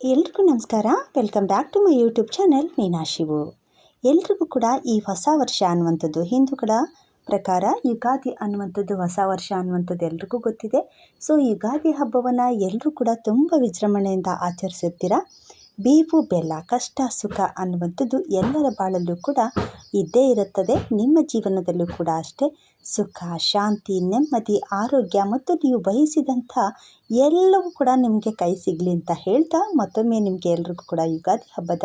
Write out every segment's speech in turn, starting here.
ಎಲ್ರಿಗೂ ನಮಸ್ಕಾರ. Welcome back to my YouTube channel Meenashivu ಎಲ್ರಿಗೂ ಕೂಡ ಈ ಹೊಸ ವರ್ಷ ಅನ್ನುವಂಥದ್ದು ಹಿಂದೂಗಳ ಪ್ರಕಾರ ಯುಗಾದಿ ಅನ್ನುವಂಥದ್ದು, ಹೊಸ ವರ್ಷ ಅನ್ನುವಂಥದ್ದು ಎಲ್ರಿಗೂ ಗೊತ್ತಿದೆ. ಸೊ ಯುಗಾದಿ ಹಬ್ಬವನ್ನು ಎಲ್ಲರೂ ಕೂಡ ತುಂಬ ವಿಜೃಂಭಣೆಯಿಂದ ಆಚರಿಸುತ್ತೀರ? ಬೇವು ಬೆಲ್ಲ, ಕಷ್ಟ, ಸುಖ ಅನ್ನುವಂಥದ್ದು ಎಲ್ಲರ ಬಾಳಲ್ಲೂ ಕೂಡ ಇದ್ದೇ ಇರುತ್ತದೆ. ನಿಮ್ಮ ಜೀವನದಲ್ಲೂ ಕೂಡ ಅಷ್ಟೇ. ಸುಖ, ಶಾಂತಿ, ನೆಮ್ಮದಿ, ಆರೋಗ್ಯ ಮತ್ತು ನೀವು ಬಯಸಿದಂಥ ಎಲ್ಲವೂ ಕೂಡ ನಿಮಗೆ ಕೈ ಸಿಗಲಿ ಅಂತ ಹೇಳ್ತಾ ಮತ್ತೊಮ್ಮೆ ನಿಮಗೆ ಎಲ್ರಿಗೂ ಕೂಡ ಯುಗಾದಿ ಹಬ್ಬದ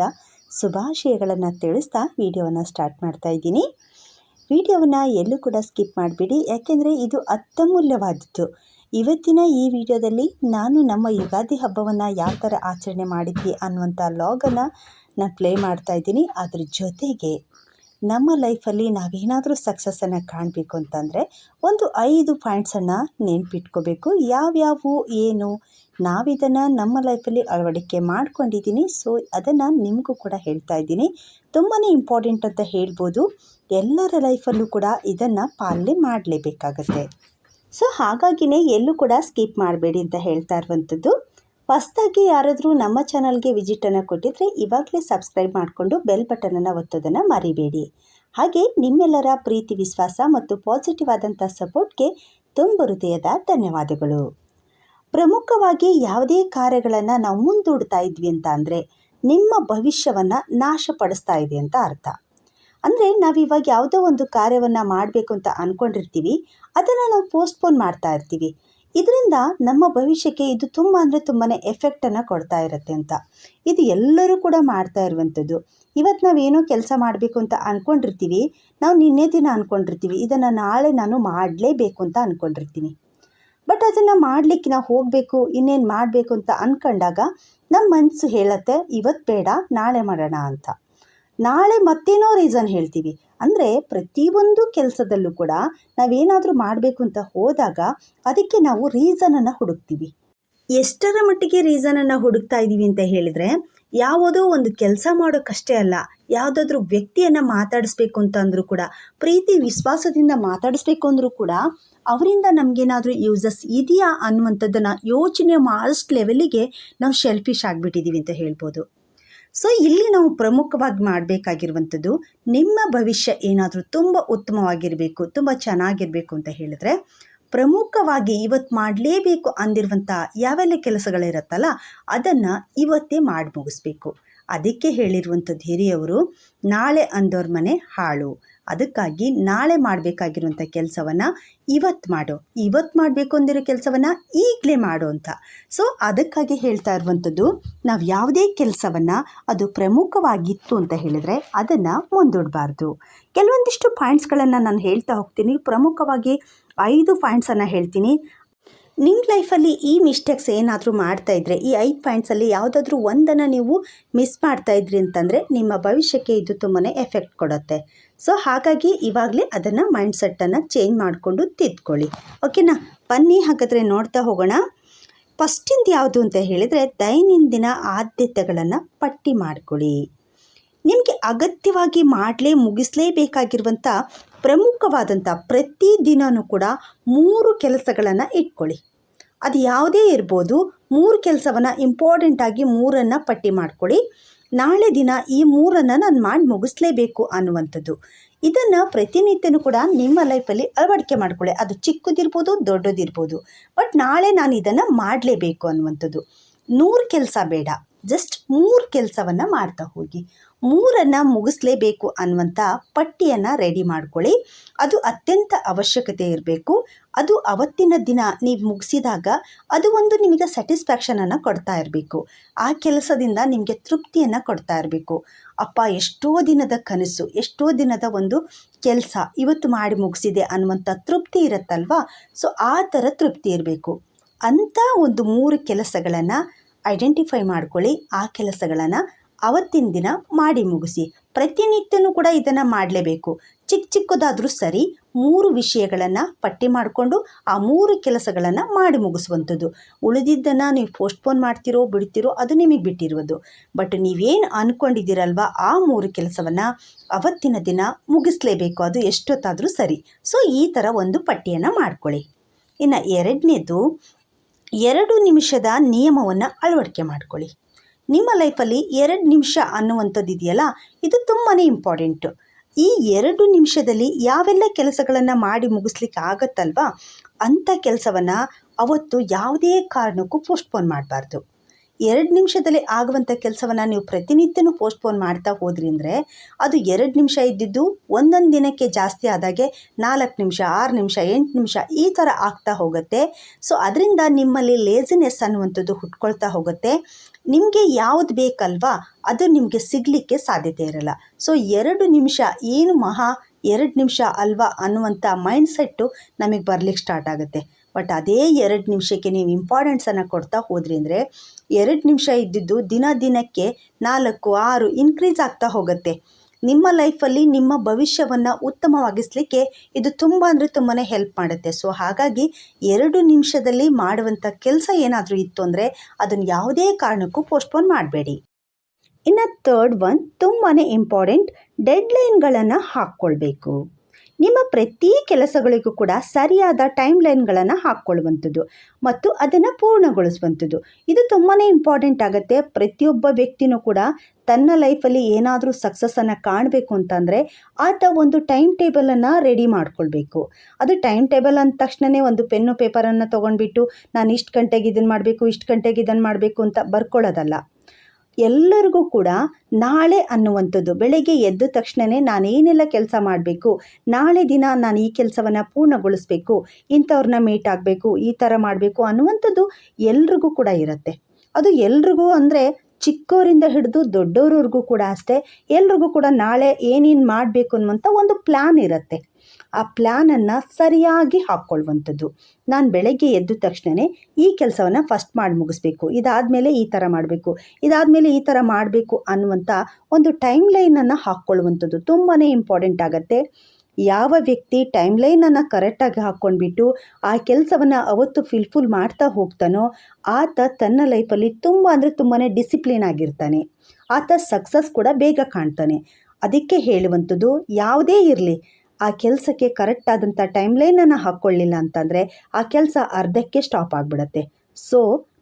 ಶುಭಾಶಯಗಳನ್ನು ತಿಳಿಸ್ತಾ ವಿಡಿಯೋವನ್ನು ಸ್ಟಾರ್ಟ್ ಮಾಡ್ತಾ ಇದ್ದೀನಿ. ವಿಡಿಯೋವನ್ನು ಎಲ್ಲೂ ಕೂಡ ಸ್ಕಿಪ್ ಮಾಡಿಬಿಡಿ. ಯಾಕೆಂದರೆ ಇದು ಅತ್ಯಮೂಲ್ಯವಾದದ್ದು. ಇವತ್ತಿನ ಈ ವಿಡಿಯೋದಲ್ಲಿ ನಾನು ನಮ್ಮ ಯುಗಾದಿ ಹಬ್ಬವನ್ನು ಯಾವ ಥರ ಆಚರಣೆ ಮಾಡಿದ್ವಿ ಅನ್ನುವಂಥ ಲಾಗನ್ನು ನಾನು ಪ್ಲೇ ಮಾಡ್ತಾ ಇದ್ದೀನಿ. ಅದ್ರ ಜೊತೆಗೆ ನಮ್ಮ ಲೈಫಲ್ಲಿ ನಾವೇನಾದರೂ ಸಕ್ಸಸ್ಸನ್ನು ಕಾಣಬೇಕು ಅಂತಂದರೆ ಒಂದು ಐದು ಪಾಯಿಂಟ್ಸನ್ನು ನೆನ್ಪಿಟ್ಕೋಬೇಕು. ಯಾವ್ಯಾವು, ಏನು ನಾವಿದನ್ನು ನಮ್ಮ ಲೈಫಲ್ಲಿ ಅಳವಡಿಕೆ ಮಾಡ್ಕೊಂಡಿದ್ದೀನಿ ಸೊ ಅದನ್ನು ನಿಮಗೂ ಕೂಡ ಹೇಳ್ತಾ ಇದ್ದೀನಿ. ತುಂಬಾ ಇಂಪಾರ್ಟೆಂಟ್ ಅಂತ ಹೇಳ್ಬೋದು. ಎಲ್ಲರ ಲೈಫಲ್ಲೂ ಕೂಡ ಇದನ್ನು ಪಾಲನೆ ಮಾಡಲೇಬೇಕಾಗತ್ತೆ. ಸೊ ಹಾಗಾಗಿನೇ ಎಲ್ಲೂ ಕೂಡ ಸ್ಕಿಪ್ ಮಾಡಬೇಡಿ ಅಂತ ಹೇಳ್ತಾ ಇರುವಂಥದ್ದು. ಹೊಸ್ದಾಗಿ ಯಾರಾದರೂ ನಮ್ಮ ಚಾನಲ್ಗೆ ವಿಸಿಟನ್ನು ಕೊಟ್ಟಿದ್ರೆ ಇವಾಗಲೇ ಸಬ್ಸ್ಕ್ರೈಬ್ ಮಾಡಿಕೊಂಡು ಬೆಲ್ ಬಟನನ್ನು ಒತ್ತೋದನ್ನು ಮರಿಬೇಡಿ. ಹಾಗೆ ನಿಮ್ಮೆಲ್ಲರ ಪ್ರೀತಿ, ವಿಶ್ವಾಸ ಮತ್ತು ಪಾಸಿಟಿವ್ ಆದಂಥ ಸಪೋರ್ಟ್ಗೆ ತುಂಬ ಹೃದಯದ ಧನ್ಯವಾದಗಳು. ಪ್ರಮುಖವಾಗಿ ಯಾವುದೇ ಕಾರ್ಯಗಳನ್ನು ನಾವು ಮುಂದೂಡ್ತಾ ಇದ್ವಿ ಅಂತ ಅಂದರೆ ನಿಮ್ಮ ಭವಿಷ್ಯವನ್ನು ನಾಶಪಡಿಸ್ತಾ ಇದೆ ಅಂತ ಅರ್ಥ. ಅಂದರೆ ನಾವು ಇವಾಗ ಯಾವುದೋ ಒಂದು ಕಾರ್ಯವನ್ನು ಮಾಡಬೇಕು ಅಂತ ಅಂದ್ಕೊಂಡಿರ್ತೀವಿ ಅದನ್ನು ನಾವು ಪೋಸ್ಟ್ಪೋನ್ ಮಾಡ್ತಾ ಇರ್ತೀವಿ. ಇದರಿಂದ ನಮ್ಮ ಭವಿಷ್ಯಕ್ಕೆ ಇದು ತುಂಬ ಅಂದರೆ ತುಂಬಾ ಎಫೆಕ್ಟನ್ನು ಕೊಡ್ತಾ ಇರುತ್ತೆ ಅಂತ. ಇದು ಎಲ್ಲರೂ ಕೂಡ ಮಾಡ್ತಾ ಇರುವಂಥದ್ದು. ಇವತ್ತು ನಾವೇನೋ ಕೆಲಸ ಮಾಡಬೇಕು ಅಂತ ಅಂದ್ಕೊಂಡಿರ್ತೀವಿ ನಾವು ನಿನ್ನೆ ದಿನ ಅಂದ್ಕೊಂಡಿರ್ತೀವಿ ಇದನ್ನು ನಾಳೆ ನಾನು ಮಾಡಲೇಬೇಕು ಅಂತ ಅಂದ್ಕೊಂಡಿರ್ತೀನಿ ಬಟ್ ಅದನ್ನು ಮಾಡಲಿಕ್ಕೆ ನಾವು ಹೋಗಬೇಕು, ಇನ್ನೇನು ಮಾಡಬೇಕು ಅಂತ ಅಂದ್ಕೊಂಡಾಗ ನಮ್ಮ ಮನಸ್ಸು ಹೇಳುತ್ತೆ ಇವತ್ತು ಬೇಡ, ನಾಳೆ ಮಾಡೋಣ ಅಂತ. ನಾಳೆ ಮತ್ತೇನೋ ರೀಸನ್ ಹೇಳ್ತೀವಿ. ಅಂದರೆ ಪ್ರತಿಯೊಂದು ಕೆಲಸದಲ್ಲೂ ಕೂಡ ನಾವೇನಾದರೂ ಮಾಡಬೇಕು ಅಂತ ಹೋದಾಗ ಅದಕ್ಕೆ ನಾವು ರೀಸನನ್ನು ಹುಡುಕ್ತೀವಿ. ಎಷ್ಟರ ಮಟ್ಟಿಗೆ ರೀಸನನ್ನು ಹುಡುಕ್ತಾ ಇದ್ದೀವಿ ಅಂತ ಹೇಳಿದರೆ, ಯಾವುದೋ ಒಂದು ಕೆಲಸ ಮಾಡೋಕ್ಕಷ್ಟೇ ಅಲ್ಲ, ಯಾವುದಾದ್ರೂ ವ್ಯಕ್ತಿಯನ್ನು ಮಾತಾಡಿಸ್ಬೇಕು ಅಂತ ಅಂದರೂ ಕೂಡ, ಪ್ರೀತಿ, ವಿಶ್ವಾಸದಿಂದ ಮಾತಾಡಿಸ್ಬೇಕು ಅಂದರೂ ಕೂಡ, ಅವರಿಂದ ನಮಗೇನಾದರೂ ಯೂಸಸ್ ಇದೆಯಾ ಅನ್ನುವಂಥದ್ದನ್ನು ಯೋಚನೆ ಮಾಡೋಷ್ಟು ಲೆವೆಲಿಗೆ ನಾವು ಶೆಲ್ಫಿಶ್ ಆಗಿಬಿಟ್ಟಿದ್ದೀವಿ ಅಂತ ಹೇಳ್ಬೋದು. ಸೊ ಇಲ್ಲಿ ನಾವು ಪ್ರಮುಖವಾಗಿ ಮಾಡಬೇಕಾಗಿರುವಂಥದ್ದು ನಿಮ್ಮ ಭವಿಷ್ಯ ಏನಾದರೂ ತುಂಬ ಉತ್ತಮವಾಗಿರಬೇಕು, ತುಂಬ ಚೆನ್ನಾಗಿರಬೇಕು ಅಂತ ಹೇಳಿದ್ರೆ, ಪ್ರಮುಖವಾಗಿ ಇವತ್ತು ಮಾಡಲೇಬೇಕು ಅಂದಿರುವಂಥ ಯಾವೆಲ್ಲ ಕೆಲಸಗಳಿರುತ್ತಲ್ಲ, ಅದನ್ನು ಇವತ್ತೇ ಮಾಡಿ ಮುಗಿಸ್ಬೇಕು ಅದಕ್ಕೆ ಹೇಳಿರುವಂಥದ್ದು ಹಿರಿಯವರು, ನಾಳೆ ಅಂದವ್ರ ಮನೆ ಹಾಳು. ಅದಕ್ಕಾಗಿ ನಾಳೆ ಮಾಡಬೇಕಾಗಿರುವಂಥ ಕೆಲಸವನ್ನು ಇವತ್ತು ಮಾಡು. ಇವತ್ತು ಮಾಡಬೇಕು ಅಂದಿರೋ ಕೆಲಸವನ್ನು ಈಗಲೇ ಮಾಡು ಅಂತ. ಸೊ ಅದಕ್ಕಾಗಿ ಹೇಳ್ತಾ ಇರುವಂಥದ್ದು, ನಾವು ಯಾವುದೇ ಕೆಲಸವನ್ನು ಅದು ಪ್ರಮುಖವಾಗಿತ್ತು ಅಂತ ಹೇಳಿದರೆ ಅದನ್ನು ಮುಂದೂಡಬಾರ್ದು. ಕೆಲವೊಂದಿಷ್ಟು ಪಾಯಿಂಟ್ಸ್ಗಳನ್ನು ನಾನು ಹೇಳ್ತಾ ಹೋಗ್ತೀನಿ. ಪ್ರಮುಖವಾಗಿ ಐದು ಪಾಯಿಂಟ್ಸನ್ನು ಹೇಳ್ತೀನಿ. ನಿಮ್ಮ ಲೈಫಲ್ಲಿ ಈ ಮಿಸ್ಟೇಕ್ಸ್ ಏನಾದರೂ ಮಾಡ್ತಾ ಇದ್ದರೆ ಈ ಐದು ಪಾಯಿಂಟ್ಸಲ್ಲಿ ಯಾವುದಾದ್ರೂ ಒಂದನ್ನು ನೀವು ಮಿಸ್ ಮಾಡ್ತಾ ಇದ್ರಿ ಅಂತಂದರೆ ನಿಮ್ಮ ಭವಿಷ್ಯಕ್ಕೆ ಇದು ತುಂಬಾ ಎಫೆಕ್ಟ್ ಕೊಡುತ್ತೆ. ಸೊ ಹಾಗಾಗಿ ಇವಾಗಲೇ ಅದನ್ನು ಮೈಂಡ್ ಸೆಟ್ಟನ್ನು ಚೇಂಜ್ ಮಾಡಿಕೊಂಡು ತಿದ್ಕೊಳ್ಳಿ. ಓಕೆನಾ ಬನ್ನಿ ಹಾಗಾದರೆ ನೋಡ್ತಾ ಹೋಗೋಣ. ಫಸ್ಟಿಂದ ಯಾವುದು ಅಂತ ಹೇಳಿದರೆ ದೈನಂದಿನ ಆದ್ಯತೆಗಳನ್ನು ಪಟ್ಟಿ ಮಾಡಿಕೊಳ್ಳಿ. ನಿಮಗೆ ಅಗತ್ಯವಾಗಿ ಮಾಡಲೇ ಮುಗಿಸಲೇಬೇಕಾಗಿರುವಂಥ ಪ್ರಮುಖವಾದಂಥ ಪ್ರತಿದಿನವೂ ಕೂಡ ಮೂರು ಕೆಲಸಗಳನ್ನು ಇಟ್ಕೊಳ್ಳಿ. ಅದು ಯಾವುದೇ ಇರ್ಬೋದು, ಮೂರು ಕೆಲಸವನ್ನು ಇಂಪಾರ್ಟೆಂಟಾಗಿ ಮೂರನ್ನು ಪಟ್ಟಿ ಮಾಡ್ಕೊಳ್ಳಿ. ನಾಳೆ ದಿನ ಈ ಮೂರನ್ನು ನಾನು ಮಾಡಿ ಮುಗಿಸ್ಲೇಬೇಕು ಅನ್ನುವಂಥದ್ದು. ಇದನ್ನು ಪ್ರತಿನಿತ್ಯನೂ ಕೂಡ ನಿಮ್ಮ ಲೈಫಲ್ಲಿ ಅಳವಡಿಕೆ ಮಾಡ್ಕೊಳ್ಳಿ. ಅದು ಚಿಕ್ಕದಿರ್ಬೋದು, ದೊಡ್ಡದಿರ್ಬೋದು. ಬಟ್ ನಾಳೆ ನಾನು ಇದನ್ನು ಮಾಡಲೇಬೇಕು ಅನ್ನುವಂಥದ್ದು. ನೂರು ಕೆಲಸ ಬೇಡ. ಜಸ್ಟ್ ಮೂರು ಕೆಲಸವನ್ನು ಮಾಡ್ತಾ ಹೋಗಿ. ಮೂರನ್ನು ಮುಗಿಸ್ಲೇಬೇಕು ಅನ್ನುವಂಥ ಪಟ್ಟಿಯನ್ನು ರೆಡಿ ಮಾಡ್ಕೊಳ್ಳಿ. ಅದು ಅತ್ಯಂತ ಅವಶ್ಯಕತೆ ಇರಬೇಕು. ಅದು ಅವತ್ತಿನ ದಿನ ನೀವು ಮುಗಿಸಿದಾಗ ಅದು ಒಂದು ನಿಮಗೆ ಸ್ಯಾಟಿಸ್ಫ್ಯಾಕ್ಷನನ್ನು ಕೊಡ್ತಾ ಇರಬೇಕು. ಆ ಕೆಲಸದಿಂದ ನಿಮಗೆ ತೃಪ್ತಿಯನ್ನು ಕೊಡ್ತಾ ಇರಬೇಕು. ಅಪ್ಪ, ಎಷ್ಟೋ ದಿನದ ಕನಸು, ಎಷ್ಟೋ ದಿನದ ಒಂದು ಕೆಲಸ ಇವತ್ತು ಮಾಡಿ ಮುಗಿಸಿದೆ ಅನ್ನುವಂಥ ತೃಪ್ತಿ ಇರುತ್ತಲ್ವಾ? ಸೊ ಆ ಥರ ತೃಪ್ತಿ ಇರಬೇಕು. ಅಂಥ ಒಂದು ಮೂರು ಕೆಲಸಗಳನ್ನು ಐಡೆಂಟಿಫೈ ಮಾಡ್ಕೊಳ್ಳಿ. ಆ ಕೆಲಸಗಳನ್ನು ಅವತ್ತಿನ ದಿನ ಮಾಡಿ ಮುಗಿಸಿ. ಪ್ರತಿನಿತ್ಯನೂ ಕೂಡ ಇದನ್ನು ಮಾಡಲೇಬೇಕು. ಚಿಕ್ಕ ಚಿಕ್ಕದಾದರೂ ಸರಿ ಮೂರು ವಿಷಯಗಳನ್ನು ಪಟ್ಟಿ ಮಾಡಿಕೊಂಡು ಆ ಮೂರು ಕೆಲಸಗಳನ್ನು ಮಾಡಿ ಮುಗಿಸುವಂಥದ್ದು. ಉಳಿದಿದ್ದನ್ನು ನೀವು ಪೋಸ್ಟ್ಪೋನ್ ಮಾಡ್ತಿರೋ, ಬಿಡ್ತಿರೋ ಅದು ನಿಮಗೆ ಬಿಟ್ಟಿರುವುದು. ಬಟ್ ನೀವೇನು ಅಂದ್ಕೊಂಡಿದ್ದೀರಲ್ವ ಆ ಮೂರು ಕೆಲಸವನ್ನು ಅವತ್ತಿನ ದಿನ ಮುಗಿಸ್ಲೇಬೇಕು. ಅದು ಎಷ್ಟೊತ್ತಾದರೂ ಸರಿ. ಸೊ, ಈ ಥರ ಒಂದು ಪಟ್ಟಿಯನ್ನು ಮಾಡ್ಕೊಳ್ಳಿ. ಇನ್ನು ಎರಡನೇದು, ಎರಡು ನಿಮಿಷದ ನಿಯಮವನ್ನು ಅಳವಡಿಕೆ ಮಾಡ್ಕೊಳ್ಳಿ. ನಿಮ್ಮ ಲೈಫಲ್ಲಿ ಎರಡು ನಿಮಿಷ ಅನ್ನುವಂಥದ್ದು ಇದೆಯಲ್ಲ? ಇದು ತುಂಬಾ ಇಂಪಾರ್ಟೆಂಟು. ಈ ಎರಡು ನಿಮಿಷದಲ್ಲಿ ಯಾವೆಲ್ಲ ಕೆಲಸಗಳನ್ನು ಮಾಡಿ ಮುಗಿಸ್ಲಿಕ್ಕೆ ಆಗತ್ತಲ್ವಾ? ಅಂಥ ಕೆಲಸವನ್ನು ಅವತ್ತು ಯಾವುದೇ ಕಾರಣಕ್ಕೂ ಪೋಸ್ಟ್ಪೋನ್ ಮಾಡಬಾರ್ದು. ಎರಡು ನಿಮಿಷದಲ್ಲಿ ಆಗುವಂಥ ಕೆಲಸವನ್ನು ನೀವು ಪ್ರತಿನಿತ್ಯನೂ ಪೋಸ್ಟ್ಪೋನ್ ಮಾಡ್ತಾ ಹೋದ್ರಿ ಅಂದರೆ ಅದು ಎರಡು ನಿಮಿಷ ಇದ್ದಿದ್ದು ಒಂದೊಂದು ದಿನಕ್ಕೆ ಜಾಸ್ತಿ ಆದಾಗೆ ನಾಲ್ಕು ನಿಮಿಷ, ಆರು ನಿಮಿಷ, ಎಂಟು ನಿಮಿಷ ಈ ಥರ ಆಗ್ತಾ ಹೋಗುತ್ತೆ. ಸೊ ಅದರಿಂದ ನಿಮ್ಮಲ್ಲಿ ಲೇಸಿನೆಸ್ ಅನ್ನುವಂಥದ್ದು ಹುಟ್ಕೊಳ್ತಾ ಹೋಗುತ್ತೆ. ನಿಮಗೆ ಯಾವುದು ಬೇಕಲ್ವಾ ಅದು ನಿಮಗೆ ಸಿಗಲಿಕ್ಕೆ ಸಾಧ್ಯತೆ ಇರಲ್ಲ. ಸೊ ಎರಡು ನಿಮಿಷ ಏನು ಮಹಾ ಎರಡು ನಿಮಿಷ ಅಲ್ವಾ ಅನ್ನುವಂಥ ಮೈಂಡ್ಸೆಟ್ಟು ನಮಗೆ ಬರ್ಲಿಕ್ಕೆ ಸ್ಟಾರ್ಟ್ ಆಗುತ್ತೆ. ಬಟ್ ಅದೇ ಎರಡು ನಿಮಿಷಕ್ಕೆ ನೀವು ಇಂಪಾರ್ಟೆನ್ಸನ್ನು ಕೊಡ್ತಾ ಹೋದ್ರಿ ಅಂದರೆ ಎರಡು ನಿಮಿಷ ಇದ್ದಿದ್ದು ದಿನ ದಿನಕ್ಕೆ ನಾಲ್ಕು ಆರು ಇನ್ಕ್ರೀಸ್ ಆಗ್ತಾ ಹೋಗುತ್ತೆ. ನಿಮ್ಮ ಲೈಫಲ್ಲಿ ನಿಮ್ಮ ಭವಿಷ್ಯವನ್ನು ಉತ್ತಮವಾಗಿಸಲಿಕ್ಕೆ ಇದು ತುಂಬ ಅಂದರೆ ತುಂಬಾ ಹೆಲ್ಪ್ ಮಾಡುತ್ತೆ. ಸೊ ಹಾಗಾಗಿ ಎರಡು ನಿಮಿಷದಲ್ಲಿ ಮಾಡುವಂಥ ಕೆಲಸ ಏನಾದರೂ ಇತ್ತು ಅಂದರೆ ಅದನ್ನು ಯಾವುದೇ ಕಾರಣಕ್ಕೂ ಪೋಸ್ಟ್ಪೋನ್ ಮಾಡಬೇಡಿ. ಇನ್ನು ತರ್ಡ್ ಒನ್ ತುಂಬಾ ಇಂಪಾರ್ಟೆಂಟ್ ಡೆಡ್ಲೈನ್ಗಳನ್ನು ಹಾಕ್ಕೊಳ್ಬೇಕು. ನಿಮ್ಮ ಪ್ರತಿ ಕೆಲಸಗಳಿಗೂ ಕೂಡ ಸರಿಯಾದ ಟೈಮ್ ಲೈನ್ಗಳನ್ನು ಹಾಕ್ಕೊಳ್ಳುವಂಥದ್ದು ಮತ್ತು ಅದನ್ನು ಪೂರ್ಣಗೊಳಿಸುವಂಥದ್ದು. ಇದು ತುಂಬಾ ಇಂಪಾರ್ಟೆಂಟ್ ಆಗುತ್ತೆ. ಪ್ರತಿಯೊಬ್ಬ ವ್ಯಕ್ತಿನೂ ಕೂಡ ತನ್ನ ಲೈಫಲ್ಲಿ ಏನಾದರೂ ಸಕ್ಸಸ್ಸನ್ನು ಕಾಣಬೇಕು ಅಂತಂದರೆ ಆತ ಒಂದು ಟೈಮ್ ಟೇಬಲನ್ನು ರೆಡಿ ಮಾಡ್ಕೊಳ್ಬೇಕು. ಅದು ಟೈಮ್ ಟೇಬಲ್ ಅಂದ ತಕ್ಷಣವೇ ಒಂದು ಪೆನ್ನು ಪೇಪರನ್ನು ತೊಗೊಂಡ್ಬಿಟ್ಟು ನಾನು ಇಷ್ಟು ಗಂಟೆಗೆ ಇದನ್ನು ಮಾಡಬೇಕು, ಇಷ್ಟು ಗಂಟೆಗೆ ಇದನ್ನು ಮಾಡಬೇಕು ಅಂತ ಬರ್ಕೊಳ್ಳೋದಲ್ಲ ಎಲ್ಲರಿಗೂ ಕೂಡ ನಾಳೆ ಅನ್ನುವಂಥದ್ದು. ಬೆಳಗ್ಗೆ ಎದ್ದ ತಕ್ಷಣವೇ ನಾನೇನೆಲ್ಲ ಕೆಲಸ ಮಾಡಬೇಕು, ನಾಳೆ ದಿನ ನಾನು ಈ ಕೆಲಸವನ್ನು ಪೂರ್ಣಗೊಳಿಸಬೇಕು, ಇಂಥವ್ರನ್ನ ಮೀಟ್ ಆಗಬೇಕು, ಈ ಥರ ಮಾಡಬೇಕು ಅನ್ನುವಂಥದ್ದು ಎಲ್ರಿಗೂ ಕೂಡ ಇರುತ್ತೆ. ಅದು ಎಲ್ರಿಗೂ ಅಂದರೆ ಚಿಕ್ಕವರಿಂದ ಹಿಡಿದು ದೊಡ್ಡವ್ರವ್ರಿಗೂ ಕೂಡ ಅಷ್ಟೇ, ಎಲ್ರಿಗೂ ಕೂಡ ನಾಳೆ ಏನೇನು ಮಾಡಬೇಕು ಅನ್ನುವಂಥ ಒಂದು ಪ್ಲ್ಯಾನ್ ಇರುತ್ತೆ. ಆ ಪ್ಲ್ಯಾನನ್ನು ಸರಿಯಾಗಿ ಹಾಕ್ಕೊಳ್ಳುವಂಥದ್ದು ನಾನು ಬೆಳಗ್ಗೆ ಎದ್ದ ತಕ್ಷಣವೇ ಈ ಕೆಲಸವನ್ನು ಫಸ್ಟ್ ಮಾಡಿ ಮುಗಿಸ್ಬೇಕು. ಇದಾದಮೇಲೆ ಈ ಥರ ಮಾಡಬೇಕು. ಇದಾದಮೇಲೆ ಈ ಥರ ಮಾಡಬೇಕು ಅನ್ನುವಂಥ ಒಂದು ಟೈಮ್ ಲೈನನ್ನು ಹಾಕ್ಕೊಳ್ಳುವಂಥದ್ದು ತುಂಬಾ ಇಂಪಾರ್ಟೆಂಟ್ ಆಗುತ್ತೆ. ಯಾವ ವ್ಯಕ್ತಿ ಟೈಮ್ ಲೈನನ್ನು ಕರೆಕ್ಟಾಗಿ ಹಾಕ್ಕೊಂಡ್ಬಿಟ್ಟು ಆ ಕೆಲಸವನ್ನು ಅವತ್ತು ಫಿಲ್ಫುಲ್ ಮಾಡ್ತಾ ಹೋಗ್ತಾನೋ, ಆತ ತನ್ನ ಲೈಫಲ್ಲಿ ತುಂಬ ಅಂದರೆ ತುಂಬಾ ಡಿಸಿಪ್ಲಿನ್ ಆಗಿರ್ತಾನೆ. ಆತ ಸಕ್ಸಸ್ ಕೂಡ ಬೇಗ ಕಾಣ್ತಾನೆ. ಅದಕ್ಕೆ ಹೇಳುವಂಥದ್ದು ಯಾವುದೇ ಇರಲಿ ಆ ಕೆಲಸಕ್ಕೆ ಕರೆಕ್ಟ್ ಆದಂಥ ಟೈಮ್ ಲೈನನ್ನು ಹಾಕ್ಕೊಳ್ಳಿಲ್ಲ ಅಂತಂದರೆ ಆ ಕೆಲಸ ಅರ್ಧಕ್ಕೆ ಸ್ಟಾಪ್ ಆಗಿಬಿಡತ್ತೆ. ಸೊ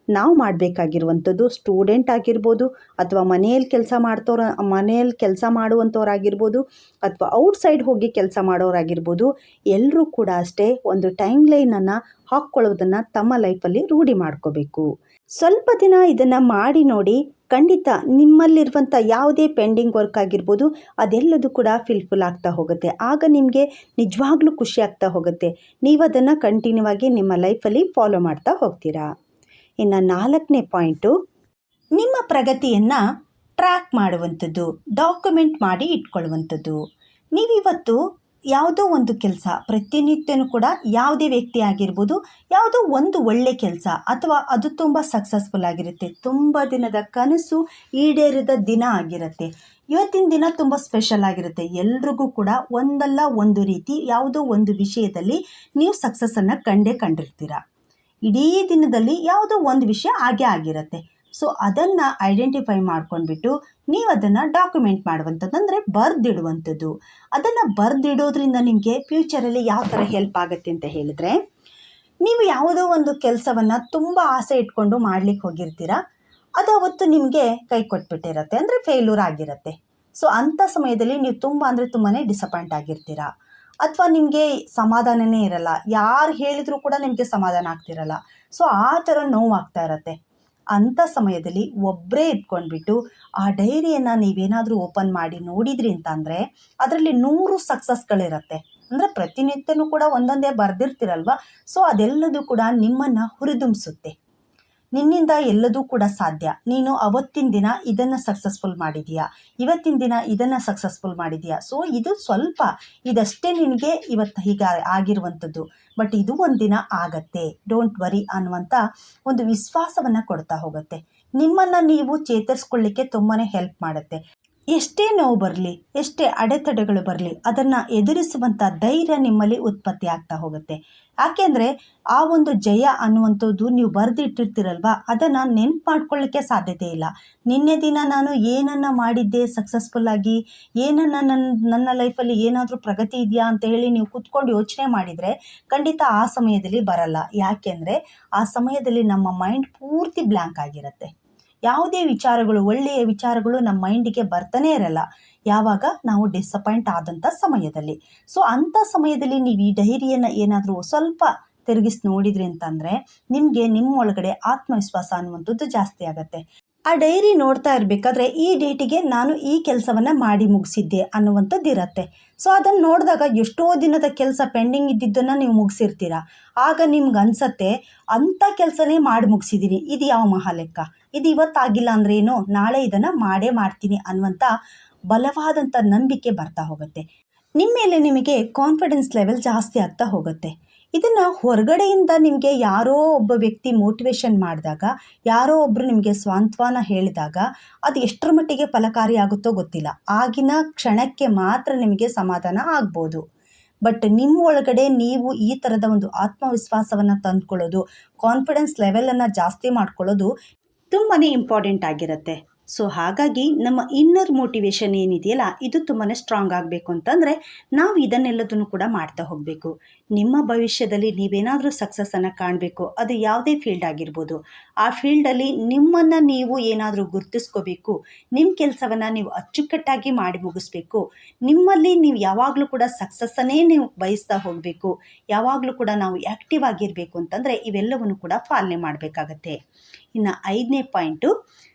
ನಾವು ಮಾಡಬೇಕಾಗಿರುವಂಥದ್ದು ಸ್ಟೂಡೆಂಟ್ ಆಗಿರ್ಬೋದು ಅಥವಾ ಮನೆಯಲ್ಲಿ ಕೆಲಸ ಮಾಡ್ತೋರ ಮನೆಯಲ್ಲಿ ಕೆಲಸ ಮಾಡುವಂಥವ್ರಾಗಿರ್ಬೋದು ಅಥವಾ ಔಟ್ಸೈಡ್ ಹೋಗಿ ಕೆಲಸ ಮಾಡೋರಾಗಿರ್ಬೋದು ಎಲ್ಲರೂ ಕೂಡ ಅಷ್ಟೇ ಒಂದು ಟೈಮ್ ಲೈನನ್ನು ಹಾಕ್ಕೊಳ್ಳೋದನ್ನು ತಮ್ಮ ಲೈಫಲ್ಲಿ ರೂಢಿ ಮಾಡ್ಕೋಬೇಕು. ಸ್ವಲ್ಪ ದಿನ ಇದನ್ನು ಮಾಡಿ ನೋಡಿ ಖಂಡಿತ ನಿಮ್ಮಲ್ಲಿರುವಂಥ ಯಾವುದೇ ಪೆಂಡಿಂಗ್ ವರ್ಕ್ ಆಗಿರ್ಬೋದು, ಅದೆಲ್ಲದೂ ಕೂಡ ಫಿಲ್ಫುಲ್ ಆಗ್ತಾ ಹೋಗುತ್ತೆ. ಆಗ ನಿಮಗೆ ನಿಜವಾಗ್ಲೂ ಖುಷಿ ಆಗ್ತಾ ಹೋಗುತ್ತೆ. ನೀವು ಅದನ್ನು ಕಂಟಿನ್ಯೂ ಆಗಿ ನಿಮ್ಮ ಲೈಫಲ್ಲಿ ಫಾಲೋ ಮಾಡ್ತಾ ಹೋಗ್ತೀರಾ? ಇನ್ನು ನಾಲ್ಕನೇ ಪಾಯಿಂಟು, ನಿಮ್ಮ ಪ್ರಗತಿಯನ್ನು ಟ್ರ್ಯಾಕ್ ಮಾಡುವಂಥದ್ದು, ಡಾಕ್ಯುಮೆಂಟ್ ಮಾಡಿ ಇಟ್ಕೊಳ್ಳುವಂಥದ್ದು. ನೀವಿವತ್ತು ಯಾವುದೋ ಒಂದು ಕೆಲಸ, ಪ್ರತಿನಿತ್ಯನೂ ಕೂಡ ಯಾವುದೇ ವ್ಯಕ್ತಿ ಆಗಿರ್ಬೋದು, ಯಾವುದೋ ಒಂದು ಒಳ್ಳೆ ಕೆಲಸ ಅಥವಾ ಅದು ತುಂಬ ಸಕ್ಸಸ್ಫುಲ್ ಆಗಿರುತ್ತೆ. ತುಂಬ ದಿನದ ಕನಸು ಈಡೇರಿದ ದಿನ ಆಗಿರುತ್ತೆ. ಇವತ್ತಿನ ದಿನ ತುಂಬ ಸ್ಪೆಷಲ್ ಆಗಿರುತ್ತೆ. ಎಲ್ರಿಗೂ ಕೂಡ ಒಂದಲ್ಲ ಒಂದು ರೀತಿ ಯಾವುದೋ ಒಂದು ವಿಷಯದಲ್ಲಿ ನೀವು ಸಕ್ಸಸ್ಸನ್ನು ಕಂಡೇ ಕಂಡಿರ್ತೀರ. ಇಡೀ ದಿನದಲ್ಲಿ ಯಾವುದೋ ಒಂದು ವಿಷಯ ಆಗೇ ಆಗಿರುತ್ತೆ. ಸೊ ಅದನ್ನು ಐಡೆಂಟಿಫೈ ಮಾಡ್ಕೊಂಡ್ಬಿಟ್ಟು ನೀವು ಅದನ್ನು ಡಾಕ್ಯುಮೆಂಟ್ ಮಾಡುವಂಥದ್ದು, ಅಂದರೆ ಬರ್ದಿಡುವಂಥದ್ದು. ಅದನ್ನು ಬರ್ದಿಡೋದ್ರಿಂದ ನಿಮಗೆ ಫ್ಯೂಚರಲ್ಲಿ ಯಾವ ಥರ ಹೆಲ್ಪ್ ಆಗುತ್ತೆ ಅಂತ ಹೇಳಿದರೆ, ನೀವು ಯಾವುದೋ ಒಂದು ಕೆಲಸವನ್ನು ತುಂಬ ಆಸೆ ಇಟ್ಕೊಂಡು ಮಾಡ್ಲಿಕ್ಕೆ ಹೋಗಿರ್ತೀರ, ಅದು ಅವತ್ತು ನಿಮಗೆ ಕೈ ಕೊಟ್ಬಿಟ್ಟಿರತ್ತೆ, ಅಂದರೆ ಫೇಲ್ಯೂರ್ ಆಗಿರುತ್ತೆ. ಸೊ ಅಂಥ ಸಮಯದಲ್ಲಿ ನೀವು ತುಂಬ ಅಂದರೆ ತುಂಬಾ ಡಿಸಪಾಯಿಂಟ್ ಆಗಿರ್ತೀರ. ಅಥವಾ ನಿಮಗೆ ಸಮಾಧಾನನೇ ಇರಲ್ಲ, ಯಾರು ಹೇಳಿದರೂ ಕೂಡ ನಿಮಗೆ ಸಮಾಧಾನ ಆಗ್ತಿರಲ್ಲ. ಸೊ ಆ ಥರ ನೋವಾಗ್ತಾ ಇರತ್ತೆ. ಅಂಥ ಸಮಯದಲ್ಲಿ ಒಬ್ಬರೇ ಇದ್ಕೊಂಡ್ಬಿಟ್ಟು ಆ ಡೈರಿಯನ್ನು ನೀವೇನಾದರೂ ಓಪನ್ ಮಾಡಿ ನೋಡಿದ್ರಿ ಅಂತ ಅಂದರೆ ಅದರಲ್ಲಿ ನೂರು ಸಕ್ಸಸ್ಗಳಿರತ್ತೆ. ಅಂದರೆ ಪ್ರತಿನಿತ್ಯನೂ ಕೂಡ ಒಂದೊಂದೇ ಬರೆದಿರ್ತೀರಲ್ವ? ಸೊ ಅದೆಲ್ಲದೂ ಕೂಡ ನಿಮ್ಮನ್ನು ಹುರಿದುಂಬಿಸುತ್ತೆ. ನಿನ್ನಿಂದ ಎಲ್ಲದೂ ಕೂಡ ಸಾಧ್ಯ. ನೀನು ಅವತ್ತಿನ ದಿನ ಇದನ್ನು ಸಕ್ಸಸ್ಫುಲ್ ಮಾಡಿದೀಯಾ? ಇವತ್ತಿನ ದಿನ ಇದನ್ನು ಸಕ್ಸಸ್ಫುಲ್ ಮಾಡಿದೀಯಾ? ಸೊ ಇದು ಸ್ವಲ್ಪ ಇದಷ್ಟೇ ನಿನಗೆ ಇವತ್ತು ಹೀಗೆ ಆಗಿರುವಂಥದ್ದು. ಬಟ್ ಇದು ಒಂದಿನ ಆಗತ್ತೆ. ಡೋಂಟ್ ವರಿ ಅನ್ನುವಂಥ ಒಂದು ವಿಶ್ವಾಸವನ್ನು ಕೊಡ್ತಾ ಹೋಗುತ್ತೆ. ನಿಮ್ಮನ್ನು ನೀವು ಚೇತರಿಸ್ಕೊಳ್ಳಿಕ್ಕೆ ತುಂಬಾ ಹೆಲ್ಪ್ ಮಾಡುತ್ತೆ. ಎಷ್ಟೇ ನೋವು ಬರಲಿ, ಎಷ್ಟೇ ಅಡೆತಡೆಗಳು ಬರಲಿ, ಅದನ್ನು ಎದುರಿಸುವಂಥ ಧೈರ್ಯ ನಿಮ್ಮಲ್ಲಿ ಉತ್ಪತ್ತಿ ಆಗ್ತಾ ಹೋಗುತ್ತೆ. ಯಾಕೆಂದರೆ ಆ ಒಂದು ಜಯ ಅನ್ನುವಂಥದ್ದು ನೀವು ಬರೆದಿಟ್ಟಿರ್ತೀರಲ್ವ, ಅದನ್ನು ನೆನ್ಪು ಮಾಡ್ಕೊಳ್ಳಿಕ್ಕೆ ಸಾಧ್ಯತೆ ಇಲ್ಲ. ನಿನ್ನೆ ದಿನ ನಾನು ಏನನ್ನು ಮಾಡಿದ್ದೆ ಸಕ್ಸಸ್ಫುಲ್ಲಾಗಿ ಏನನ್ನು ನನ್ನ ನನ್ನ ಲೈಫಲ್ಲಿ ಏನಾದರೂ ಪ್ರಗತಿ ಇದೆಯಾ ಅಂತ ಹೇಳಿ ನೀವು ಕೂತ್ಕೊಂಡು ಯೋಚನೆ ಮಾಡಿದರೆ ಖಂಡಿತ ಆ ಸಮಯದಲ್ಲಿ ಬರಲ್ಲ. ಯಾಕೆಂದರೆ ಆ ಸಮಯದಲ್ಲಿ ನಮ್ಮ ಮೈಂಡ್ ಪೂರ್ತಿ ಬ್ಲ್ಯಾಂಕ್ ಆಗಿರುತ್ತೆ. ಯಾವುದೇ ವಿಚಾರಗಳು, ಒಳ್ಳೆಯ ವಿಚಾರಗಳು ನಮ್ಮ ಮೈಂಡಿಗೆ ಬರ್ತಾನೆ ಇರಲ್ಲ. ಯಾವಾಗ? ನಾವು ಡಿಸಪಾಯಿಂಟ್ ಆದಂಥ ಸಮಯದಲ್ಲಿ. ಸೊ ಅಂಥ ಸಮಯದಲ್ಲಿ ನೀವು ಈ ಡೈರಿಯನ್ನು ಏನಾದರೂ ಸ್ವಲ್ಪ ತಿರುಗಿಸಿ ನೋಡಿದ್ರಿ ಅಂತಂದರೆ, ನಿಮಗೆ ನಿಮ್ಮೊಳಗಡೆ ಆತ್ಮವಿಶ್ವಾಸ ಅನ್ನುವಂಥದ್ದು ಜಾಸ್ತಿ ಆಗುತ್ತೆ. ಆ ಡೈರಿ ನೋಡ್ತಾ ಇರಬೇಕಾದ್ರೆ ಈ ಡೇಟಿಗೆ ನಾನು ಈ ಕೆಲಸವನ್ನು ಮಾಡಿ ಮುಗಿಸಿದ್ದೆ ಅನ್ನುವಂಥದ್ದು ಇರುತ್ತೆ. ಸೊ ಅದನ್ನು ನೋಡಿದಾಗ ಎಷ್ಟೋ ದಿನದ ಕೆಲಸ ಪೆಂಡಿಂಗ್ ಇದ್ದಿದ್ದನ್ನು ನೀವು ಮುಗಿಸಿರ್ತೀರ. ಆಗ ನಿಮ್ಗೆ ಅನ್ಸತ್ತೆ, ಅಂಥ ಕೆಲಸನೇ ಮಾಡಿ ಮುಗಿಸಿದ್ದೀನಿ ಇದು ಯಾವ ಮಹಾಲೆಕ್ಕ? ಇದು ಇವತ್ತಾಗಿಲ್ಲ ಅಂದ್ರೆ ಏನು? ನಾಳೆ ಇದನ್ನು ಮಾಡೇ ಮಾಡ್ತೀನಿ ಅನ್ನುವಂಥ ಬಲವಾದಂಥ ನಂಬಿಕೆ ಬರ್ತಾ ಹೋಗುತ್ತೆ. ನಿಮ್ಮ ಮೇಲೆ ನಿಮಗೆ ಕಾನ್ಫಿಡೆನ್ಸ್ ಲೆವೆಲ್ ಜಾಸ್ತಿ ಆಗ್ತಾ ಹೋಗುತ್ತೆ. ಇದನ್ನು ಹೊರಗಡೆಯಿಂದ ನಿಮಗೆ ಯಾರೋ ಒಬ್ಬ ವ್ಯಕ್ತಿ ಮೋಟಿವೇಶನ್ ಮಾಡಿದಾಗ, ಯಾರೋ ಒಬ್ಬರು ನಿಮಗೆ ಸ್ವಾಂತ್ವಾನ ಹೇಳಿದಾಗ, ಅದು ಎಷ್ಟರ ಮಟ್ಟಿಗೆ ಫಲಕಾರಿ ಆಗುತ್ತೋ ಗೊತ್ತಿಲ್ಲ. ಆಗಿನ ಕ್ಷಣಕ್ಕೆ ಮಾತ್ರ ನಿಮಗೆ ಸಮಾಧಾನ ಆಗ್ಬೋದು. ಬಟ್ ನಿಮ್ಮ ಒಳಗಡೆ ನೀವು ಈ ಥರದ ಒಂದು ಆತ್ಮವಿಶ್ವಾಸವನ್ನು ತಂದುಕೊಳ್ಳೋದು ಕಾನ್ಫಿಡೆನ್ಸ್ ಲೆವೆಲನ್ನು ಜಾಸ್ತಿ ಮಾಡ್ಕೊಳ್ಳೋದು ತುಂಬಾ ಇಂಪಾರ್ಟೆಂಟ್ ಆಗಿರುತ್ತೆ. ಸೊ ಹಾಗಾಗಿ ನಮ್ಮ ಇನ್ನರ್ ಮೋಟಿವೇಶನ್ ಏನಿದೆಯಲ್ಲ, ಇದು ತುಂಬಾ ಸ್ಟ್ರಾಂಗ್ ಆಗಬೇಕು ಅಂತಂದರೆ ನಾವು ಇದನ್ನೆಲ್ಲದನ್ನು ಕೂಡ ಮಾಡ್ತಾ ಹೋಗಬೇಕು. ನಿಮ್ಮ ಭವಿಷ್ಯದಲ್ಲಿ ನೀವೇನಾದರೂ ಸಕ್ಸಸ್ಸನ್ನು ಕಾಣಬೇಕು, ಅದು ಯಾವುದೇ ಫೀಲ್ಡ್ ಆಗಿರ್ಬೋದು. ಆ ಫೀಲ್ಡಲ್ಲಿ ನಿಮ್ಮನ್ನು ನೀವು ಏನಾದರೂ ಗುರುತಿಸ್ಕೋಬೇಕು ನಿಮ್ಮ ಕೆಲಸವನ್ನು ನೀವು ಅಚ್ಚುಕಟ್ಟಾಗಿ ಮಾಡಿ ಮುಗಿಸ್ಬೇಕು, ನಿಮ್ಮಲ್ಲಿ ನೀವು ಯಾವಾಗಲೂ ಕೂಡ ಸಕ್ಸಸ್ಸನ್ನೇ ನೀವು ಬಯಸ್ತಾ ಹೋಗಬೇಕು, ಯಾವಾಗಲೂ ಕೂಡ ನಾವು ಆ್ಯಕ್ಟಿವ್ ಆಗಿರಬೇಕು ಅಂತಂದರೆ ಇವೆಲ್ಲವನ್ನು ಕೂಡ ಪಾಲನೆ ಮಾಡಬೇಕಾಗತ್ತೆ. ಇನ್ನು ಐದನೇ ಪಾಯಿಂಟು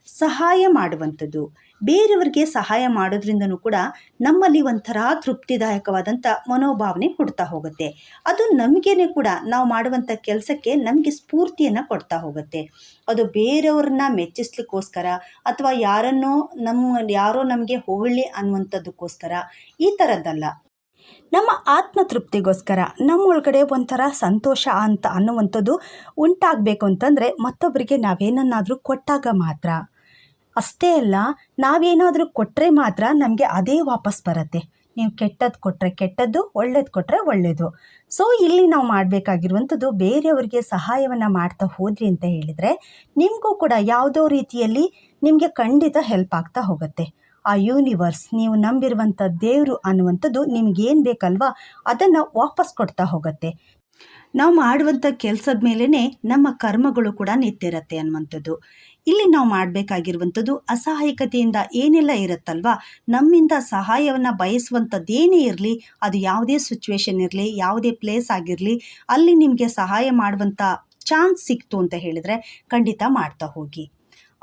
ಸಹಾಯ ಮಾಡುವಂಥದ್ದು. ಬೇರೆಯವರಿಗೆ ಸಹಾಯ ಮಾಡೋದ್ರಿಂದನೂ ಕೂಡ ನಮ್ಮಲ್ಲಿ ಒಂಥರ ತೃಪ್ತಿದಾಯಕವಾದಂಥ ಮನೋಭಾವನೆ ಕೊಡ್ತಾ ಹೋಗುತ್ತೆ. ಅದು ನಮಗೇನೆ ಕೂಡ ನಾವು ಮಾಡುವಂಥ ಕೆಲಸಕ್ಕೆ ನಮಗೆ ಸ್ಫೂರ್ತಿಯನ್ನು ಕೊಡ್ತಾ ಹೋಗುತ್ತೆ. ಅದು ಬೇರೆಯವ್ರನ್ನ ಮೆಚ್ಚಿಸ್ಲಿಕ್ಕೋಸ್ಕರ ಅಥವಾ ಯಾರನ್ನೋ ನಮ್ಮ, ಯಾರೋ ನಮಗೆ ಹೊಗಳಿ ಅನ್ನುವಂಥದ್ದಕ್ಕೋಸ್ಕರ ಈ ಥರದ್ದಲ್ಲ. ನಮ್ಮ ಆತ್ಮತೃಪ್ತಿಗೋಸ್ಕರ, ನಮ್ಮೊಳಗಡೆ ಒಂಥರ ಸಂತೋಷ ಅಂತ ಅನ್ನುವಂಥದ್ದು ಉಂಟಾಗಬೇಕು ಅಂತಂದರೆ ಮತ್ತೊಬ್ಬರಿಗೆ ನಾವೇನನ್ನಾದರೂ ಕೊಟ್ಟಾಗ ಮಾತ್ರ. ಅಷ್ಟೇ ಅಲ್ಲ, ನಾವೇನಾದರೂ ಕೊಟ್ಟರೆ ಮಾತ್ರ ನಮಗೆ ಅದೇ ವಾಪಸ್ ಬರುತ್ತೆ. ನೀವು ಕೆಟ್ಟದ್ದು ಕೊಟ್ಟರೆ ಕೆಟ್ಟದ್ದು, ಒಳ್ಳೇದು ಕೊಟ್ಟರೆ ಒಳ್ಳೆಯದು ಸೊ ಇಲ್ಲಿ ನಾವು ಮಾಡಬೇಕಾಗಿರುವಂಥದ್ದು ಬೇರೆಯವರಿಗೆ ಸಹಾಯವನ್ನು ಮಾಡ್ತಾ ಹೋದ್ರಿ ಅಂತ ಹೇಳಿದರೆ, ನಿಮಗೂ ಕೂಡ ಯಾವುದೋ ರೀತಿಯಲ್ಲಿ ನಿಮಗೆ ಖಂಡಿತ ಹೆಲ್ಪ್ ಆಗ್ತಾ ಹೋಗುತ್ತೆ. ಆ ಯೂನಿವರ್ಸ್ ನೀವು ನಂಬಿರುವಂಥ ದೇವರು ಅನ್ನುವಂಥದ್ದು ನಿಮಗೇನು ಬೇಕಲ್ವಾ, ಅದನ್ನು ವಾಪಸ್ ಕೊಡ್ತಾ ಹೋಗುತ್ತೆ. ನಾವು ಮಾಡುವಂಥ ಕೆಲಸದ ಮೇಲೇ ನಮ್ಮ ಕರ್ಮಗಳು ಕೂಡ ನಿಂತಿರತ್ತೆ ಅನ್ನುವಂಥದ್ದು. ಇಲ್ಲಿ ನಾವು ಮಾಡಬೇಕಾಗಿರುವಂಥದ್ದು ಅಸಹಾಯಕತೆಯಿಂದ ಏನೆಲ್ಲ ಇರುತ್ತಲ್ವಾ? ನಮ್ಮಿಂದ ಸಹಾಯವನ್ನು ಬಯಸುವಂಥದ್ದೇನೇ ಇರಲಿ, ಅದು ಯಾವುದೇ ಸಿಚುವೇಶನ್ ಇರಲಿ, ಯಾವುದೇ ಪ್ಲೇಸ್ ಆಗಿರಲಿ, ಅಲ್ಲಿ ನಿಮಗೆ ಸಹಾಯ ಮಾಡುವಂಥ ಚಾನ್ಸ್ ಸಿಕ್ತು ಅಂತ ಹೇಳಿದರೆ ಖಂಡಿತ ಮಾಡ್ತಾ ಹೋಗಿ.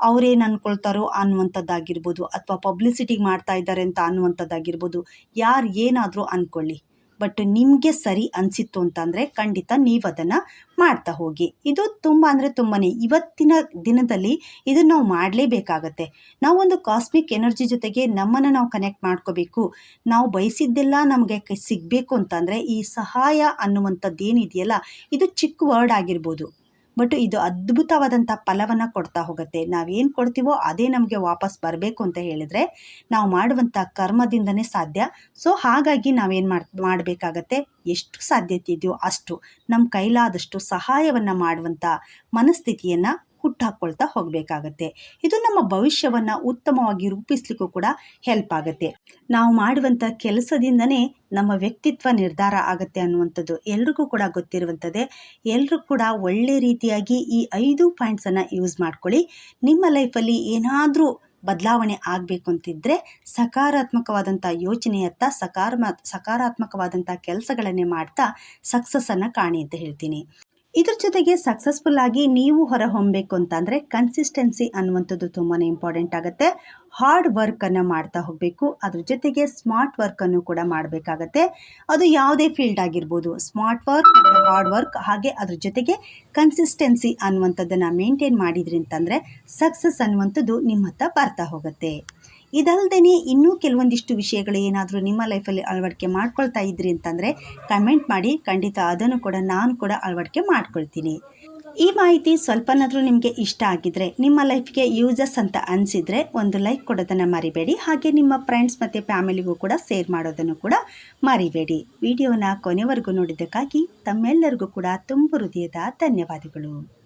ಅವರೇನು ಅಂದ್ಕೊಳ್ತಾರೋ ಅನ್ನುವಂಥದ್ದಾಗಿರ್ಬೋದು, ಅಥವಾ ಪಬ್ಲಿಸಿಟಿ ಮಾಡ್ತಾ ಇದ್ದಾರೆ ಅಂತ ಅನ್ನುವಂಥದ್ದಾಗಿರ್ಬೋದು, ಯಾರು ಏನಾದರೂ ಅಂದ್ಕೊಳ್ಳಿ ಬಟ್ ನಿಮಗೆ ಸರಿ ಅನಿಸಿತ್ತು ಅಂತಂದರೆ ಖಂಡಿತ ನೀವು ಅದನ್ನು ಮಾಡ್ತಾ ಹೋಗಿ. ಇದು ತುಂಬ ಅಂದರೆ ತುಂಬಾ ಇವತ್ತಿನ ದಿನದಲ್ಲಿ ಇದನ್ನು ನಾವು ಮಾಡಲೇಬೇಕಾಗತ್ತೆ. ನಾವೊಂದು ಕಾಸ್ಮಿಕ್ ಎನರ್ಜಿ ಜೊತೆಗೆ ನಮ್ಮನ್ನು ನಾವು ಕನೆಕ್ಟ್ ಮಾಡ್ಕೋಬೇಕು. ನಾವು ಬಯಸಿದ್ದೆಲ್ಲ ನಮಗೆ ಸಿಗಬೇಕು ಅಂತಂದರೆ ಈ ಸಹಾಯ ಅನ್ನುವಂಥದ್ದು ಏನಿದೆಯಲ್ಲ ಇದು ಚಿಕ್ಕ ವರ್ಡ್ ಆಗಿರ್ಬೋದು. ಬಟ್ ಇದು ಅದ್ಭುತವಾದಂಥ ಫಲವನ್ನು ಕೊಡ್ತಾ ಹೋಗುತ್ತೆ. ನಾವೇನು ಕೊಡ್ತೀವೋ ಅದೇ ನಮಗೆ ವಾಪಸ್ ಬರಬೇಕು ಅಂತ ಹೇಳಿದರೆ ನಾವು ಮಾಡುವಂಥ ಕರ್ಮದಿಂದನೇ ಸಾಧ್ಯ. ಸೊ ಹಾಗಾಗಿ ನಾವೇನು ಮಾಡಿ, ಮಾಡಬೇಕಾಗತ್ತೆ? ಎಷ್ಟು ಸಾಧ್ಯತೆ ಇದೆಯೋ ಅಷ್ಟು ನಮ್ಮ ಕೈಲಾದಷ್ಟು ಸಹಾಯವನ್ನು ಮಾಡುವಂಥ ಮನಸ್ಥಿತಿಯನ್ನು ಹುಟ್ಟಾಕೊಳ್ತಾ ಹೋಗಬೇಕಾಗತ್ತೆ. ಇದು ನಮ್ಮ ಭವಿಷ್ಯವನ್ನು ಉತ್ತಮವಾಗಿ ರೂಪಿಸ್ಲಿಕ್ಕೂ ಕೂಡ ಹೆಲ್ಪ್ ಆಗುತ್ತೆ. ನಾವು ಮಾಡುವಂಥ ಕೆಲಸದಿಂದನೇ ನಮ್ಮ ವ್ಯಕ್ತಿತ್ವ ನಿರ್ಧಾರ ಆಗುತ್ತೆ ಅನ್ನುವಂಥದ್ದು ಎಲ್ರಿಗೂ ಕೂಡ ಗೊತ್ತಿರುವಂಥದ್ದೇ. ಎಲ್ಲರೂ ಕೂಡ ಒಳ್ಳೆ ರೀತಿಯಾಗಿ ಈ ಐದು ಪಾಯಿಂಟ್ಸನ್ನು ಯೂಸ್ ಮಾಡ್ಕೊಳ್ಳಿ. ನಿಮ್ಮ ಲೈಫಲ್ಲಿ ಏನಾದರೂ ಬದಲಾವಣೆ ಆಗಬೇಕು ಅಂತಿದ್ದರೆ ಸಕಾರಾತ್ಮಕವಾದಂಥ ಯೋಚನೆಯತ್ತ ಸಕಾರ ಸಕಾರಾತ್ಮಕವಾದಂಥ ಕೆಲಸಗಳನ್ನೇ ಮಾಡ್ತಾ ಸಕ್ಸಸ್ಸನ್ನು ಕಾಣಿ ಅಂತ ಹೇಳ್ತೀನಿ. ಇದ್ರ ಜೊತೆಗೆ ಸಕ್ಸಸ್ಫುಲ್ ಆಗಿ ನೀವು ಹೊರ ಹೊಮ್ಮಬೇಕು ಅಂತಂದರೆ ಕನ್ಸಿಸ್ಟೆನ್ಸಿ ಅನ್ನುವಂಥದ್ದು ತುಂಬಾ ಇಂಪಾರ್ಟೆಂಟ್ ಆಗುತ್ತೆ. ಹಾರ್ಡ್ ವರ್ಕನ್ನು ಮಾಡ್ತಾ ಹೋಗಬೇಕು. ಅದ್ರ ಜೊತೆಗೆ ಸ್ಮಾರ್ಟ್ ವರ್ಕನ್ನು ಕೂಡ ಮಾಡಬೇಕಾಗತ್ತೆ. ಅದು ಯಾವುದೇ ಫೀಲ್ಡ್ ಆಗಿರ್ಬೋದು. ಸ್ಮಾರ್ಟ್ ವರ್ಕ್ ಹಾರ್ಡ್ ವರ್ಕ್ ಹಾಗೆ ಅದ್ರ ಜೊತೆಗೆ ಕನ್ಸಿಸ್ಟೆನ್ಸಿ ಅನ್ನುವಂಥದ್ದನ್ನು ಮೇಂಟೈನ್ ಮಾಡಿದ್ರಿ ಅಂತಂದರೆ ಸಕ್ಸಸ್ ಅನ್ನುವಂಥದ್ದು ನಿಮ್ಮ ಹತ್ರ ಬರ್ತಾ ಹೋಗುತ್ತೆ. ಇದಲ್ಲದೆ ಇನ್ನೂ ಕೆಲವೊಂದಿಷ್ಟು ವಿಷಯಗಳು ಏನಾದರೂ ನಿಮ್ಮ ಲೈಫಲ್ಲಿ ಅಳವಡಿಕೆ ಮಾಡ್ಕೊಳ್ತಾ ಇದ್ರಿ ಅಂತಂದರೆ ಕಮೆಂಟ್ ಮಾಡಿ, ಖಂಡಿತ ಅದನ್ನು ಕೂಡ ನಾನು ಕೂಡ ಅಳವಡಿಕೆ ಮಾಡ್ಕೊಳ್ತೀನಿ. ಈ ಮಾಹಿತಿ ಸ್ವಲ್ಪನಾದರೂ ನಿಮಗೆ ಇಷ್ಟ ಆಗಿದ್ರೆ, ನಿಮ್ಮ ಲೈಫ್ಗೆ ಯೂಸಸ್ ಅಂತ ಅನಿಸಿದರೆ ಒಂದು ಲೈಕ್ ಕೊಡೋದನ್ನು ಮರಿಬೇಡಿ, ಹಾಗೆ ನಿಮ್ಮ ಫ್ರೆಂಡ್ಸ್ ಮತ್ತು ಫ್ಯಾಮಿಲಿಗೂ ಕೂಡ ಶೇರ್ ಮಾಡೋದನ್ನು ಕೂಡ ಮರಿಬೇಡಿ. ವಿಡಿಯೋನ ಕೊನೆವರೆಗೂ ನೋಡಿದ್ದಕ್ಕಾಗಿ ತಮ್ಮೆಲ್ಲರಿಗೂ ಕೂಡ ತುಂಬ ಹೃದಯದ ಧನ್ಯವಾದಗಳು.